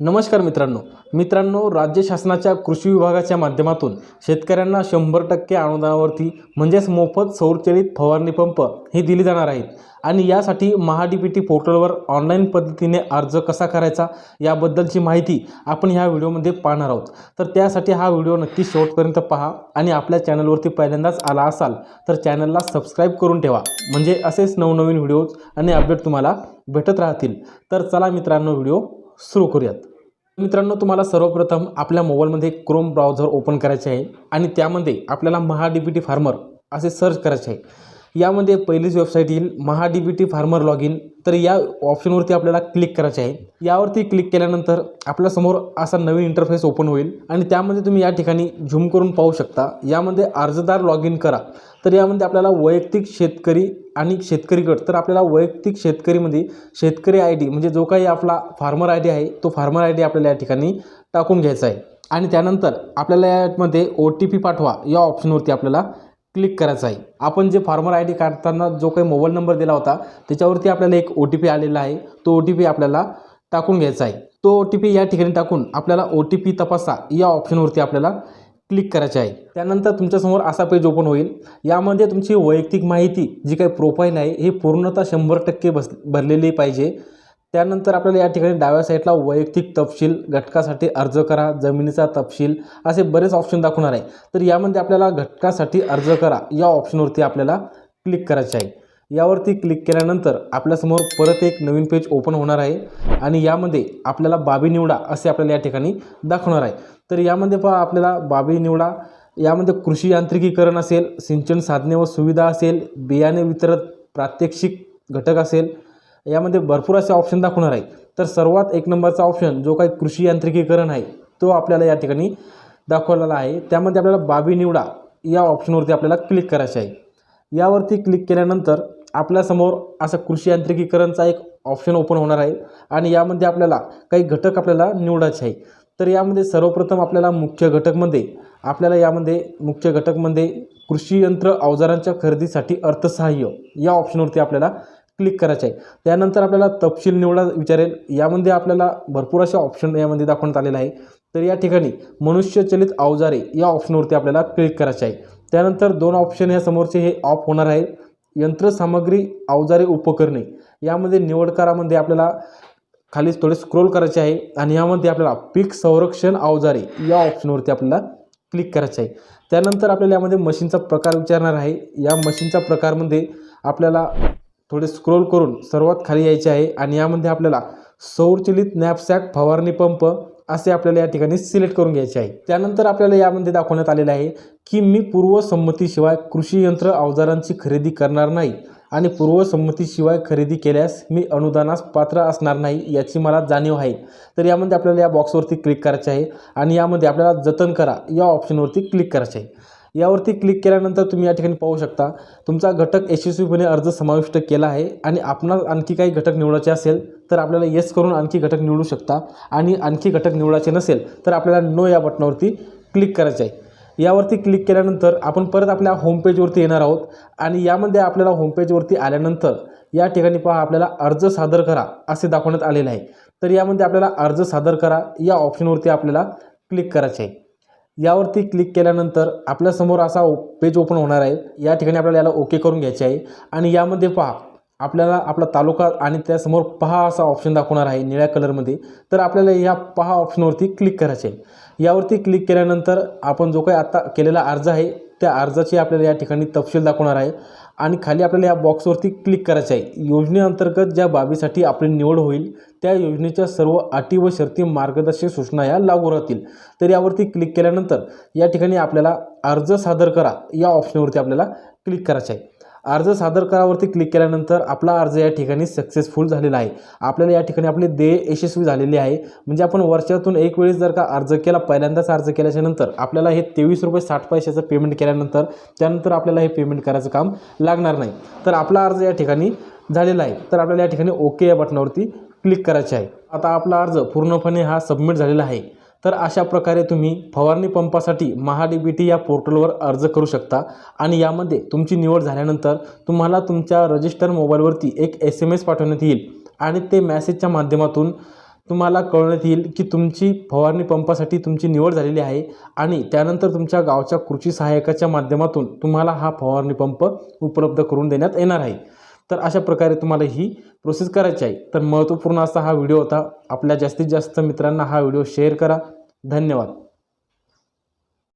नमस्कार मित्रांनो. मित्रांनो राज्य शासनाच्या कृषी विभागाच्या माध्यमातून शेतकऱ्यांना शंभर टक्के अनुदानावरती म्हणजेच मोफत सौरचलित फवारणी पंप हे दिले जाणार आहेत. आणि यासाठी महाडीपीटी पोर्टलवर ऑनलाईन पद्धतीने अर्ज कसा करायचा याबद्दलची माहिती आपण ह्या व्हिडिओमध्ये पाहणार आहोत. तर त्यासाठी हा व्हिडिओ नक्की शेवटपर्यंत पहा आणि आपल्या चॅनलवरती पहिल्यांदाच आला असाल तर चॅनलला सबस्क्राईब करून ठेवा. म्हणजे असेच नवनवीन व्हिडिओज आणि अपडेट तुम्हाला भेटत राहतील. तर चला मित्रांनो व्हिडिओ सुरू करूयात. मित्रांनो तुम्हाला सर्वप्रथम आपल्या मोबाईलमध्ये क्रोम ब्राउझर ओपन करायचे आहे आणि त्यामध्ये आपल्याला महा डी टी फार्मर असे सर्च करायचे आहे. यामध्ये पहिलीच वेबसाईट येईल Maha D B T farmer log in तर या ऑप्शनवरती आपल्याला क्लिक करायचे आहे. यावरती क्लिक केल्यानंतर आपल्यासमोर असा नवीन इंटरफेस ओपन होईल. आणि त्यामध्ये तुम्ही या ठिकाणी झूम करून पाहू शकता. यामध्ये अर्जदार लॉग इन करा. तर यामध्ये आपल्याला वैयक्तिक शेतकरी आणि शेतकरी गट. तर आपल्याला वैयक्तिक शेतकरीमध्ये शेतकरी आय डी म्हणजे जो काही आपला फार्मर आय डी आहे तो फार्मर आय डी आपल्याला या ठिकाणी टाकून घ्यायचा आहे. आणि त्यानंतर आपल्याला यामध्ये ओ टी पी पाठवा. या ऑप्शनवरती आपल्याला क्लिक करायचं आहे. आपण जे फार्मर आय डी काढताना जो काही मोबाईल नंबर दिला होता त्याच्यावरती आपल्याला एक ओ टी पी आलेला आहे. तो ओ टी पी आपल्याला टाकून घ्यायचा आहे. तो ओ टी पी या ठिकाणी टाकून आपल्याला ओ टी पी तपासा. या ऑप्शनवरती आपल्याला क्लिक करायचे आहे. त्यानंतर तुमच्यासमोर असा पेज ओपन होईल. यामध्ये तुमची वैयक्तिक माहिती जी काही प्रोफाईल आहे हे पूर्णतः शंभर टक्के बस भरलेली पाहिजे. त्यानंतर आपल्याला या ठिकाणी डाव्या साईडला वैयक्तिक तपशील घटकासाठी अर्ज करा जमिनीचा तपशील असे बरेच ऑप्शन दाखवणार आहे. तर यामध्ये आपल्याला घटकासाठी अर्ज करा या ऑप्शनवरती आपल्याला क्लिक करायचे आहे. यावरती क्लिक केल्यानंतर आपल्यासमोर परत एक नवीन पेज ओपन होणार आहे आणि यामध्ये आपल्याला बाबी निवडा असे आपल्याला या ठिकाणी दाखवणार आहे. तर यामध्ये पहा आपल्याला बाबी निवडा यामध्ये कृषी यांत्रिकीकरण असेल सिंचन साधने व सुविधा असेल बियाणे वितरण प्रात्यक्षिक घटक असेल यामध्ये भरपूर असे ऑप्शन दाखवणार आहे तर सर्वात एक नंबरचा ऑप्शन जो काही कृषी यांत्रिकीकरण आहे तो आपल्याला या ठिकाणी दाखवलेला आहे. त्यामध्ये आपल्याला बाबी निवडा या ऑप्शनवरती आपल्याला क्लिक करायचे आहे. यावरती क्लिक केल्यानंतर आपल्यासमोर असं कृषी यांत्रिकीकरणचा एक ऑप्शन ओपन होणार आहे आणि यामध्ये आपल्याला काही घटक आपल्याला निवडायचे आहे. तर यामध्ये सर्वप्रथम आपल्याला मुख्य घटकमध्ये आपल्याला यामध्ये मुख्य घटकमध्ये कृषी यंत्र अवजारांच्या खरेदीसाठी अर्थसहाय्य या ऑप्शनवरती आपल्याला क्लिक करायचे आहे. त्यानंतर आपल्याला तपशील निवडा विचारेल. यामध्ये आपल्याला भरपूर असे ऑप्शन यामध्ये दाखवण्यात आलेलं आहे. तर या ठिकाणी मनुष्यचलित अवजारे या ऑप्शनवरती आपल्याला क्लिक करायचे आहे. त्यानंतर दोन ऑप्शन या समोरचे हे ऑफ होणार आहे. यंत्रसामग्री अवजारे उपकरणे यामध्ये निवड करामध्ये आपल्याला खाली थोडे स्क्रोल करायचे आहे. आणि यामध्ये आपल्याला पीक संरक्षण अवजारे या ऑप्शनवरती आपल्याला क्लिक करायचे आहे. त्यानंतर आपल्याला यामध्ये मशीनचा प्रकार विचारणार आहे. या मशीनचा प्रकारमध्ये आपल्याला थोडे स्क्रोल करून सर्वात खाली यायचे आहे आणि यामध्ये आपल्याला सौरचलित नॅपसॅक फवारणी पंप असे आपल्याला या ठिकाणी सिलेक्ट करून घ्यायचे आहे. त्यानंतर आपल्याला यामध्ये दाखवण्यात आलेलं आहे की मी पूर्वसंमतीशिवाय कृषी यंत्र अवजारांची खरेदी करणार नाही आणि पूर्वसंमतीशिवाय खरेदी केल्यास मी अनुदानास पात्र असणार नाही याची मला जाणीव आहे. तर यामध्ये आपल्याला या बॉक्सवरती क्लिक करायचे आहे आणि यामध्ये आपल्याला जतन करा या ऑप्शनवरती क्लिक करायचे आहे. यावरती क्लिक केल्यानंतर तुम्ही या ठिकाणी पाहू शकता तुमचा घटक यशस्वीपणे अर्ज समाविष्ट केला आहे आणि आपणास आणखी काही घटक निवडायचे असेल तर आपल्याला येस करून आणखी घटक निवडू शकता आणि आणखी घटक निवडायचे नसेल तर आपल्याला नो या बटनावरती क्लिक करायचे आहे. यावरती क्लिक केल्यानंतर आपण परत आपल्या होमपेजवरती येणार आहोत आणि यामध्ये आपल्याला होमपेजवरती आल्यानंतर या ठिकाणी पहा आपल्याला अर्ज सादर करा असे दाखवण्यात आलेले आहे. तर यामध्ये आपल्याला अर्ज सादर करा या ऑप्शनवरती आपल्याला क्लिक करायचे आहे. यावरती क्लिक केल्यानंतर आपल्यासमोर असा ओ पेज ओपन होणार आहे. या ठिकाणी आपल्याला याला ओके करून घ्यायचे आहे. आणि यामध्ये पहा आपल्याला आपला तालुका आणि त्यासमोर पहा असा ऑप्शन दाखवणार आहे निळ्या कलरमध्ये तर आपल्याला या पहा ऑप्शनवरती क्लिक करायचे आहे. यावरती क्लिक केल्यानंतर आपण जो काही आत्ता केलेला अर्ज आहे त्या अर्जाची आपल्याला या ठिकाणी तपशील दाखवणार आहे. आणि खाली आपल्याला या बॉक्सवरती क्लिक करायचे आहे. योजनेअंतर्गत ज्या बाबीसाठी आपली निवड होईल त्या योजनेच्या सर्व अटी व शर्ती मार्गदर्शक सूचना या लागू राहतील. तर यावरती क्लिक केल्यानंतर या ठिकाणी आपल्याला अर्ज सादर करा. या ऑप्शनवरती आपल्याला क्लिक करायचे आहे. अर्ज सादर करावरती क्लिक केल्यानंतर आपला अर्ज या ठिकाणी सक्सेसफुल झालेला आहे. आपल्याला या ठिकाणी आपले देय यशस्वी झालेले आहे. म्हणजे आपण वर्षातून एक वेळेस जर का अर्ज केला पहिल्यांदाच अर्ज केल्याच्यानंतर आपल्याला हे तेवीस रुपये साठ पैशाचं पेमेंट केल्यानंतर त्यानंतर आपल्याला हे पेमेंट करायचं काम लागणार नाही. तर आपला अर्ज या ठिकाणी झालेला आहे. तर आपल्याला या ठिकाणी ओके या बटनावरती क्लिक करायचे आहे. आता आपला अर्ज पूर्णपणे हा सबमिट झालेला आहे. तर अशा प्रकारे तुम्ही फवारणी पंपासाठी महा डी बी टी या पोर्टलवर अर्ज करू शकता आणि यामध्ये तुमची निवड झाल्यानंतर तुम्हाला तुमच्या रजिस्टर मोबाईलवरती एक एस एम एस पाठवण्यात येईल आणि ते मॅसेजच्या माध्यमातून तुम्हाला कळण्यात येईल की तुमची फवारणी पंपासाठी तुमची निवड झालेली आहे आणि त्यानंतर तुमच्या गावच्या कृषी सहाय्यकाच्या माध्यमातून तुम्हाला हा फवारणी पंप उपलब्ध करून देण्यात येणार आहे. तर अशा प्रकारे तुम्हाला ही प्रोसेस करायची आहे. तर महत्त्वपूर्ण असा हा व्हिडिओ होता. आपल्या जास्तीत जास्त मित्रांना हा व्हिडिओ शेअर करा. धन्यवाद.